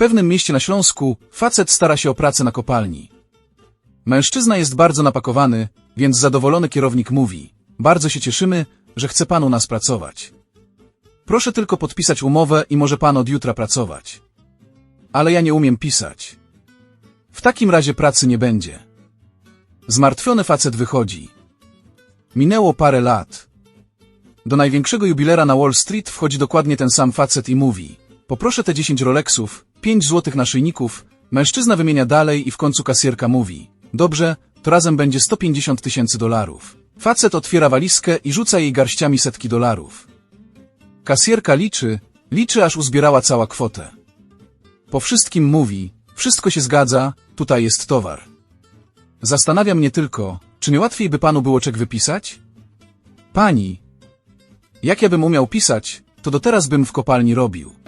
pewnym mieście na Śląsku facet stara się o pracę na kopalni. Mężczyzna jest bardzo napakowany, więc zadowolony kierownik mówi: Bardzo się cieszymy, że chce pan u nas pracować. Proszę tylko podpisać umowę i może pan od jutra pracować. Ale ja nie umiem pisać. W takim razie pracy nie będzie. Zmartwiony facet wychodzi. Minęło parę lat. Do największego jubilera na Wall Street wchodzi dokładnie ten sam facet i mówi: Poproszę te 10 Rolexów, 5 złotych naszyjników. Mężczyzna wymienia dalej i w końcu kasjerka mówi: Dobrze, to razem będzie 150 tysięcy dolarów. Facet otwiera walizkę i rzuca jej garściami setki dolarów. Kasjerka liczy, liczy aż uzbierała cała kwotę. Po wszystkim mówi: Wszystko się zgadza, tutaj jest towar. Zastanawia mnie tylko, czy nie łatwiej by panu było czek wypisać? Pani, jak ja bym umiał pisać, to do teraz bym w kopalni robił.